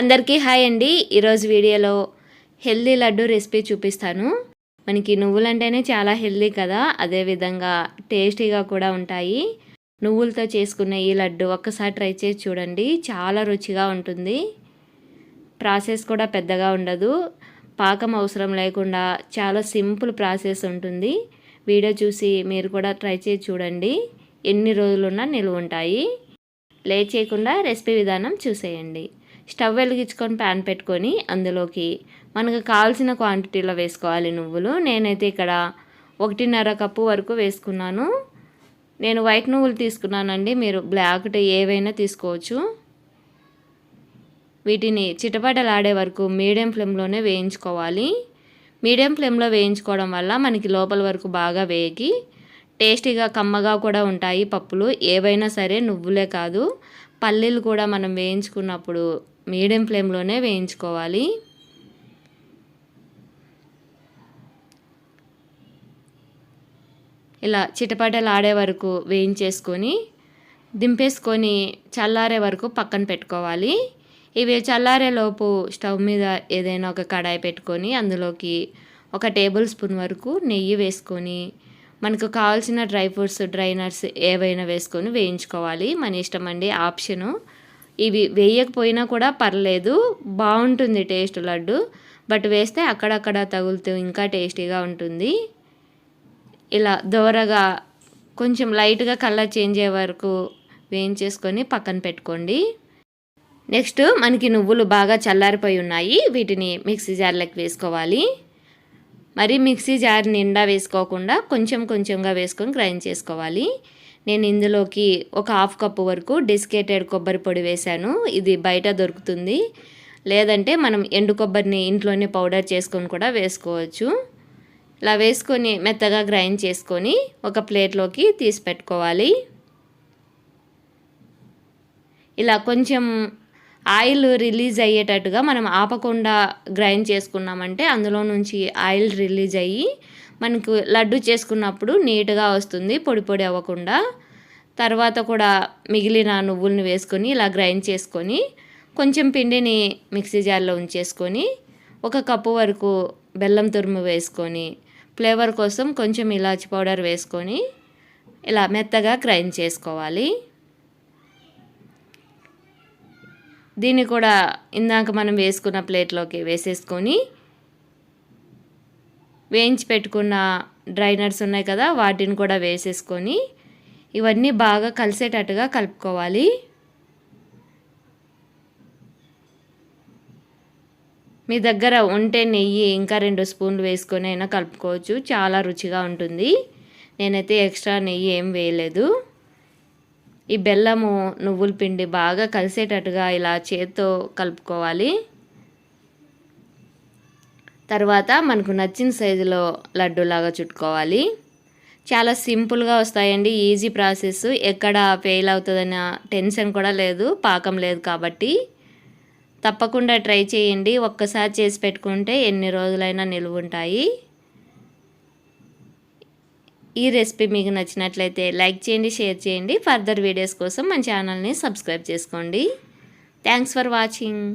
అందరికీ హాయ్ అండి. ఈరోజు వీడియోలో హెల్దీ లడ్డు రెసిపీ చూపిస్తాను. మనకి నువ్వులంటేనే చాలా హెల్దీ కదా. అదేవిధంగా టేస్టీగా కూడా ఉంటాయి. నువ్వులతో చేసుకున్న ఈ లడ్డు ఒక్కసారి ట్రై చేసి చూడండి. చాలా రుచిగా ఉంటుంది. ప్రాసెస్ కూడా పెద్దగా ఉండదు. పాకం అవసరం లేకుండా చాలా సింపుల్ ప్రాసెస్ ఉంటుంది. వీడియో చూసి మీరు కూడా ట్రై చేసి చూడండి. ఎన్ని రోజులున్నా నిలువ ఉంటాయి. లేట్ చేయకుండా రెసిపీ విధానం చూసేయండి. స్టవ్ వెలిగించుకొని ప్యాన్ పెట్టుకొని అందులోకి మనకు కావాల్సిన క్వాంటిటీలో వేసుకోవాలి నువ్వులు. నేనైతే ఇక్కడ ఒకటిన్నర కప్పు వరకు వేసుకున్నాను. నేను వైట్ నువ్వులు తీసుకున్నానండి. మీరు బ్లాక్ ఏవైనా తీసుకోవచ్చు. వీటిని చిటపటలాడే వరకు మీడియం ఫ్లేమ్లోనే వేయించుకోవాలి. మీడియం ఫ్లేమ్లో వేయించుకోవడం వల్ల మనకి లోపల వరకు బాగా వేగి టేస్టీగా కమ్మగా కూడా ఉంటాయి పప్పులు. ఏవైనా సరే నువ్వులే కాదు. పల్లీలు కూడా మనం వేయించుకున్నప్పుడు మీడియం ఫ్లేమ్లోనే వేయించుకోవాలి. ఇలా చిటపటలు ఆడే వరకు వేయించేసుకొని దింపేసుకొని చల్లారే వరకు పక్కన పెట్టుకోవాలి. ఇవి చల్లారేలోపు స్టవ్ మీద ఏదైనా ఒక కడాయి పెట్టుకొని అందులోకి ఒక టేబుల్ స్పూన్ వరకు నెయ్యి వేసుకొని మనకు కావాల్సిన డ్రై ఫ్రూట్స్ డ్రై నట్స్ ఏవైనా వేసుకొని వేయించుకోవాలి. మన ఇష్టం అండి ఆప్షను. ఇవి వేయకపోయినా కూడా పర్లేదు బాగుంటుంది టేస్ట్ లడ్డు. బట్ వేస్తే అక్కడక్కడ తగులుతూ ఇంకా టేస్టీగా ఉంటుంది. ఇలా దోరగా కొంచెం లైట్గా కలర్ చేంజ్ అయ్యే వరకు వేయించేసుకొని పక్కన పెట్టుకోండి. నెక్స్ట్ మనకి నువ్వులు బాగా చల్లారిపోయి ఉన్నాయి. వీటిని మిక్సీ జార్లోకి వేసుకోవాలి. మరి మిక్సీ జార్ నిండా వేసుకోకుండా కొంచెం కొంచెంగా వేసుకొని గ్రైండ్ చేసుకోవాలి. నేను ఇందులోకి ఒక హాఫ్ కప్పు వరకు డెసికేటెడ్ కొబ్బరి పొడి వేశాను. ఇది బయట దొరుకుతుంది. లేదంటే మనం ఎండు కొబ్బరిని ఇంట్లోనే పౌడర్ చేసుకొని కూడా వేసుకోవచ్చు. ఇలా వేసుకొని మెత్తగా గ్రైండ్ చేసుకొని ఒక ప్లేట్లోకి తీసి పెట్టుకోవాలి. ఇలా కొంచెం ఆయిల్ రిలీజ్ అయ్యేటట్టుగా మనం ఆపకుండా గ్రైండ్ చేసుకున్నామంటే అందులో నుంచి ఆయిల్ రిలీజ్ అయ్యి మనకు లడ్డు చేసుకున్నప్పుడు నీట్గా వస్తుంది పొడి పొడి అవ్వకుండా. తర్వాత కూడా మిగిలిన నువ్వుల్ని వేసుకొని ఇలా గ్రైండ్ చేసుకొని కొంచెం పిండిని మిక్సీ జార్లో ఉంచేసుకొని ఒక కప్పు వరకు బెల్లం తురుము వేసుకొని ఫ్లేవర్ కోసం కొంచెం ఇలాచి పౌడర్ వేసుకొని ఇలా మెత్తగా గ్రైండ్ చేసుకోవాలి. దీన్ని కూడా ఇందాక మనం వేసుకున్న ప్లేట్లోకి వేసేసుకొని వేయించి పెట్టుకున్న డ్రైనర్స్ ఉన్నాయి కదా వాటిని కూడా వేసేసుకొని ఇవన్నీ బాగా కలిసేటట్టుగా కలుపుకోవాలి. మీ దగ్గర ఉంటే నెయ్యి ఇంకా రెండు స్పూన్లు వేసుకొని అయినా కలుపుకోవచ్చు. చాలా రుచిగా ఉంటుంది. నేనైతే ఎక్స్ట్రా నెయ్యి ఏం వేయలేదు. ఈ బెల్లము నువ్వుల పిండి బాగా కలిసేటట్టుగా ఇలా చేత్తో కలుపుకోవాలి. తర్వాత మనకు నచ్చిన సైజులో లడ్డూలాగా చుట్టుకోవాలి. చాలా సింపుల్గా వస్తాయండి. Easy process. ఎక్కడ ఫెయిల్ అవుతుందన్న టెన్షన్ కూడా లేదు పాకం లేదు కాబట్టి. తప్పకుండా ట్రై చేయండి. ఒక్కసారి చేసి పెట్టుకుంటే ఎన్ని రోజులైనా నిలువ ఉంటాయి. ఈ రెసిపీ మీకు నచ్చినట్లయితే లైక్ చేయండి షేర్ చేయండి. ఫర్దర్ వీడియోస్ కోసం మన ఛానల్ని సబ్స్క్రైబ్ చేసుకోండి. Thanks for watching.